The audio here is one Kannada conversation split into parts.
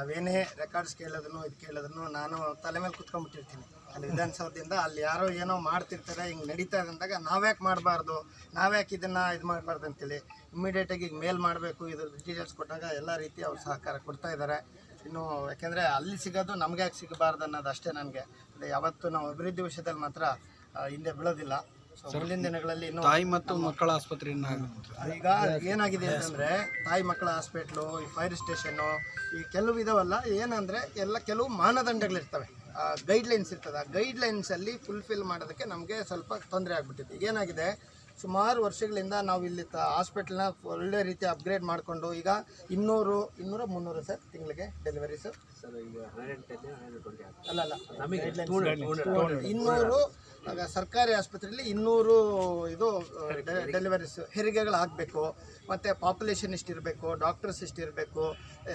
ನಾವೇನೇ ರೆಕಾರ್ಡ್ಸ್ ಕೇಳೋದನ್ನು ಇದು ಕೇಳೋದನ್ನು ನಾನು ತಲೆ ಮೇಲೆ ಕುತ್ಕೊಂಡ್ಬಿಟ್ಟಿರ್ತೀನಿ. ಅಲ್ಲಿ ವಿಧಾನಸೌಧದಿಂದ ಅಲ್ಲಿ ಯಾರೋ ಏನೋ ಮಾಡ್ತಿರ್ತಾರೆ, ಹಿಂಗೆ ನಡೀತಾ ಇದೆ ಅಂದಾಗ ನಾವ್ಯಾಕೆ ಮಾಡಬಾರ್ದು, ನಾವ್ಯಾಕೆ ಇದನ್ನು ಇದು ಮಾಡಬಾರ್ದು ಅಂತೇಳಿ ಇಮ್ಮಿಡಿಯೇಟಾಗಿ ಈಗ ಮೇಲ್ ಮಾಡಬೇಕು, ಇದ್ರ ಡೀಟೇಲ್ಸ್ ಕೊಟ್ಟಾಗ ಎಲ್ಲ ರೀತಿ ಅವ್ರು ಸಹಕಾರ ಕೊಡ್ತಾ ಇದ್ದಾರೆ ಇನ್ನು ಯಾಕೆಂದರೆ ಅಲ್ಲಿ ಸಿಗೋದು ನಮ್ಗೆ ಯಾಕೆ ಸಿಗಬಾರ್ದು ಅನ್ನೋದು ಅಷ್ಟೇ ನನಗೆ. ಯಾವತ್ತೂ ನಾವು ಅಭಿವೃದ್ಧಿ ವಿಷಯದಲ್ಲಿ ಮಾತ್ರ ಹಿಂದೆ ಬೀಳೋದಿಲ್ಲ. ಮುಂದಿನ ದಿನಗಳಲ್ಲಿ ಇನ್ನು ತಾಯಿ ಮತ್ತು ಮಕ್ಕಳ ಆಸ್ಪತ್ರೆಯನ್ನ ಈಗ ಏನಾಗಿದೆ ಅಂತಂದ್ರೆ ತಾಯಿ ಮಕ್ಕಳ ಹಾಸ್ಪಿಟ್ಲು ಈ ಫೈರ್ ಸ್ಟೇಷನ್ನು ಈ ಕೆಲವು ಇದಾವಲ್ಲ ಏನಂದ್ರೆ ಎಲ್ಲ ಕೆಲವು ಮಾನದಂಡಗಳಿರ್ತವೆ. ಗೈಡ್ಲೈನ್ಸ್ ಇರ್ತದೆ. ಆ ಗೈಡ್ಲೈನ್ಸಲ್ಲಿ ಫುಲ್ಫಿಲ್ ಮಾಡೋದಕ್ಕೆ ನಮಗೆ ಸ್ವಲ್ಪ ತೊಂದರೆ ಆಗ್ಬಿಟ್ಟಿದೆ ಈಗ ಏನಾಗಿದೆ ಸುಮಾರು ವರ್ಷಗಳಿಂದ ನಾವು ಇಲ್ಲಿ ತ ಹಾಸ್ಪಿಟ್ಲನ್ನ ಒಳ್ಳೆ ರೀತಿ ಅಪ್ಗ್ರೇಡ್ ಮಾಡಿಕೊಂಡು ಈಗ ಇನ್ನೂರು ಇನ್ನೂರು ಮುನ್ನೂರು ಸರ್ ತಿಂಗಳಿಗೆ ಡೆಲಿವರಿ ಸರ್. ಅಲ್ಲ ಅಲ್ಲ. ಇನ್ನೂರು ಸರ್ಕಾರಿ ಆಸ್ಪತ್ರೆಯಲ್ಲಿ ಇನ್ನೂರು ಇದು ಡೆಲಿವರೀಸ್ ಹೆರಿಗೆಗಳು ಆಗಬೇಕು ಮತ್ತು ಪಾಪ್ಯುಲೇಷನ್ ಇಷ್ಟಿರಬೇಕು ಡಾಕ್ಟರ್ಸ್ ಇಷ್ಟಿರಬೇಕು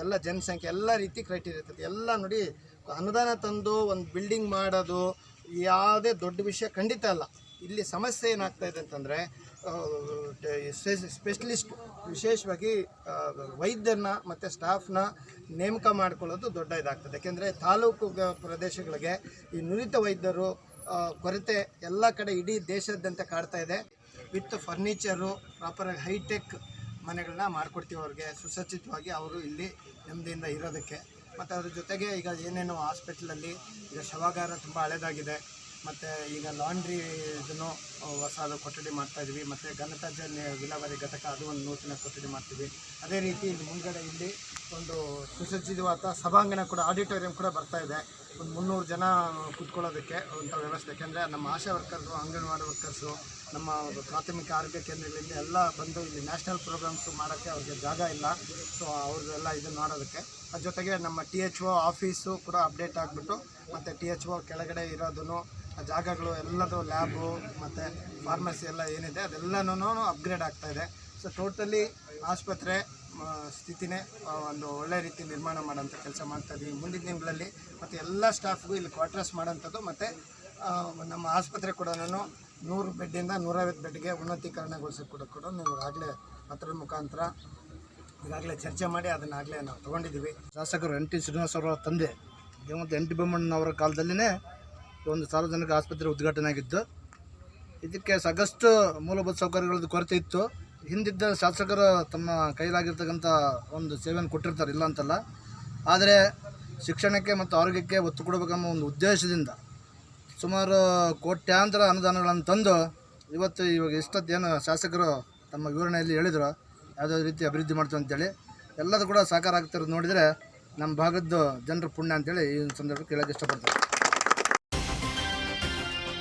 ಎಲ್ಲ ಜನಸಂಖ್ಯೆ ಎಲ್ಲ ರೀತಿ ಕ್ರೈಟೀರಿಯಾ ಇರ್ತದೆ. ಎಲ್ಲ ನೋಡಿ ಅನುದಾನ ತಂದು ಒಂದು ಬಿಲ್ಡಿಂಗ್ ಮಾಡೋದು ಯಾವುದೇ ದೊಡ್ಡ ವಿಷಯ ಖಂಡಿತ ಅಲ್ಲ. ಇಲ್ಲಿ ಸಮಸ್ಯೆ ಏನಾಗ್ತಾ ಇದೆ ಅಂತಂದರೆ ಸ್ಪೆಷಲಿಸ್ಟ್ ವಿಶೇಷವಾಗಿ ವೈದ್ಯರನ್ನ ಮತ್ತು ಸ್ಟಾಫ್ನ ನೇಮಕ ಮಾಡ್ಕೊಳ್ಳೋದು ದೊಡ್ಡ ಇದಾಗ್ತದೆ. ಯಾಕೆಂದರೆ ತಾಲೂಕು ಪ್ರದೇಶಗಳಿಗೆ ಈ ನುರಿತ ವೈದ್ಯರು ಕೊರತೆ ಎಲ್ಲ ಕಡೆ ಇಡೀ ದೇಶದಂತ ಕಾಡ್ತಾ ಇದೆ. ವಿತ್ ಫರ್ನಿಚರು ಪ್ರಾಪರಾಗಿ ಹೈಟೆಕ್ ಮನೆಗಳನ್ನ ಮಾಡಿಕೊಡ್ತೀವಿ ಅವ್ರಿಗೆ. ಸುಸಜ್ಜಿತವಾಗಿ ಅವರು ಇಲ್ಲಿ ನೆಮ್ಮದಿಯಿಂದ ಇರೋದಕ್ಕೆ. ಮತ್ತು ಅದ್ರ ಜೊತೆಗೆ ಈಗ ಏನೇನು ಹಾಸ್ಪಿಟ್ಲಲ್ಲಿ ಈಗ ಶವಾಗಾರ ತುಂಬ ಹಳೇದಾಗಿದೆ. ಮತ್ತು ಈಗ ಲಾಂಡ್ರಿ ಇದನ್ನು ಹೊಸದು ಕೊಠಡಿ ಮಾಡ್ತಾಯಿದ್ವಿ ಮತ್ತು ಘನತ್ಯಾಜ್ಯ ವಿಲಾವರಿ ವಿಲೇವಾರಿ ಘಟಕ ಅದು ಒಂದು ನೂತನ ಕೊಠಡಿ ಮಾಡ್ತೀವಿ. ಅದೇ ರೀತಿ ಇಲ್ಲಿ ಮುಂದ್ಗಡೆ ಇಲ್ಲಿ ಒಂದು ಸುಸಜ್ಜಿತವಾದ ಸಭಾಂಗಣ ಕೂಡ, ಆಡಿಟೋರಿಯಂ ಕೂಡ ಬರ್ತಾ ಇದೆ. ಒಂದು ಮುನ್ನೂರು ಜನ ಕುತ್ಕೊಳ್ಳೋದಕ್ಕೆ ಅಂತ ವ್ಯವಸ್ಥೆ. ಯಾಕೆಂದರೆ ನಮ್ಮ ಆಶಾ ವರ್ಕರ್ಸು, ಅಂಗನವಾಡಿ ವರ್ಕರ್ಸು, ನಮ್ಮ ಪ್ರಾಥಮಿಕ ಆರೋಗ್ಯ ಕೇಂದ್ರಗಳಿಂದ ಎಲ್ಲ ಬಂದು ಇಲ್ಲಿ ನ್ಯಾಷನಲ್ ಪ್ರೋಗ್ರಾಮ್ಸು ಮಾಡೋಕ್ಕೆ ಅವ್ರಿಗೆ ಜಾಗ ಇಲ್ಲ. ಸೊ ಅವ್ರದ್ದೆಲ್ಲ ಇದನ್ನು ಮಾಡೋದಕ್ಕೆ. ಅದ್ರ ಜೊತೆಗೆ ನಮ್ಮ ಟಿ ಎಚ್ ಒ ಆಫೀಸು ಕೂಡ ಅಪ್ಡೇಟ್ ಆಗಿಬಿಟ್ಟು, ಮತ್ತು ಟಿ ಎಚ್ ಒ ಕೆಳಗಡೆ ಇರೋದನ್ನು, ಆ ಜಾಗಗಳು ಎಲ್ಲದು ಲ್ಯಾಬು, ಮತ್ತು ಫಾರ್ಮಸಿ ಎಲ್ಲ ಏನಿದೆ ಅದೆಲ್ಲನೂ ಅಪ್ಗ್ರೇಡ್ ಆಗ್ತಾ ಇದೆ. ಸೊ ಟೋಟಲಿ ಆಸ್ಪತ್ರೆ ಸ್ಥಿತಿನೇ ಒಂದು ಒಳ್ಳೆ ರೀತಿ ನಿರ್ಮಾಣ ಮಾಡೋಂಥ ಕೆಲಸ ಮಾಡ್ತಾ ಇದ್ದೀವಿ ಮುಂದಿನ ದಿನಗಳಲ್ಲಿ ಮತ್ತು ಎಲ್ಲ ಸ್ಟಾಫ್ಗೂ ಇಲ್ಲಿ ಕ್ವಾರ್ಟರ್ಸ್ ಮಾಡೋಂಥದ್ದು ಮತ್ತು ನಮ್ಮ ಆಸ್ಪತ್ರೆ ಕೂಡ ನೂರು ಬೆಡ್ಡಿಂದ ನೂರೈವತ್ತು ಬೆಡ್ಗೆ ಉನ್ನತೀಕರಣಗೊಳಿಸಿ ಕೂಡ ಕೂಡ ನೀವು ಆಗಲೇ ಪತ್ರದ ಮುಖಾಂತರ ಈಗಾಗಲೇ ಚರ್ಚೆ ಮಾಡಿ ಅದನ್ನಾಗಲೇ ನಾವು ತೊಗೊಂಡಿದ್ದೀವಿ. ಶಾಸಕರು ಎನ್ ಟಿ ಶ್ರೀನಿವಾಸ್ ಅವರ ತಂದೆ ಮತ್ತು ಎನ್ ಟಿ ಬೊಮ್ಮಣ್ಣವರ ಕಾಲದಲ್ಲಿನೇ ಒಂದು ಸಾರ್ವಜನಿಕ ಆಸ್ಪತ್ರೆ ಉದ್ಘಾಟನೆ ಆಗಿದ್ದು, ಇದಕ್ಕೆ ಸಾಕಷ್ಟು ಮೂಲಭೂತ ಸೌಕರ್ಯಗಳದ್ದು ಕೊರತೆ ಇತ್ತು. ಹಿಂದಿದ್ದ ಶಾಸಕರು ತಮ್ಮ ಕೈಲಾಗಿರ್ತಕ್ಕಂಥ ಒಂದು ಸೇವೆಯನ್ನು ಕೊಟ್ಟಿರ್ತಾರೆ, ಇಲ್ಲ ಅಂತಲ್ಲ. ಆದರೆ ಶಿಕ್ಷಣಕ್ಕೆ ಮತ್ತು ಆರೋಗ್ಯಕ್ಕೆ ಒತ್ತು ಕೊಡಬೇಕೆಂಬ ಒಂದು ಉದ್ದೇಶದಿಂದ ಸುಮಾರು ಕೋಟ್ಯಾಂತರ ಅನುದಾನಗಳನ್ನು ತಂದು ಇವತ್ತು ಇವಾಗ ಇಷ್ಟೊತ್ತೇನು ಶಾಸಕರು ತಮ್ಮ ವಿವರಣೆಯಲ್ಲಿ ಹೇಳಿದರು, ಯಾವುದೇ ರೀತಿ ಅಭಿವೃದ್ಧಿ ಮಾಡ್ತೀವಿ ಅಂತೇಳಿ. ಎಲ್ಲದೂ ಕೂಡ ಸಾಕಾರ ಆಗ್ತಿರೋದು ನೋಡಿದರೆ ನಮ್ಮ ಭಾಗದ್ದು ಜನರ ಪುಣ್ಯ ಅಂತೇಳಿ ಈ ಸಂದರ್ಭಕ್ಕೆ ಹೇಳೋಕ್ಕೆ ಇಷ್ಟಪಡ್ತೀನಿ.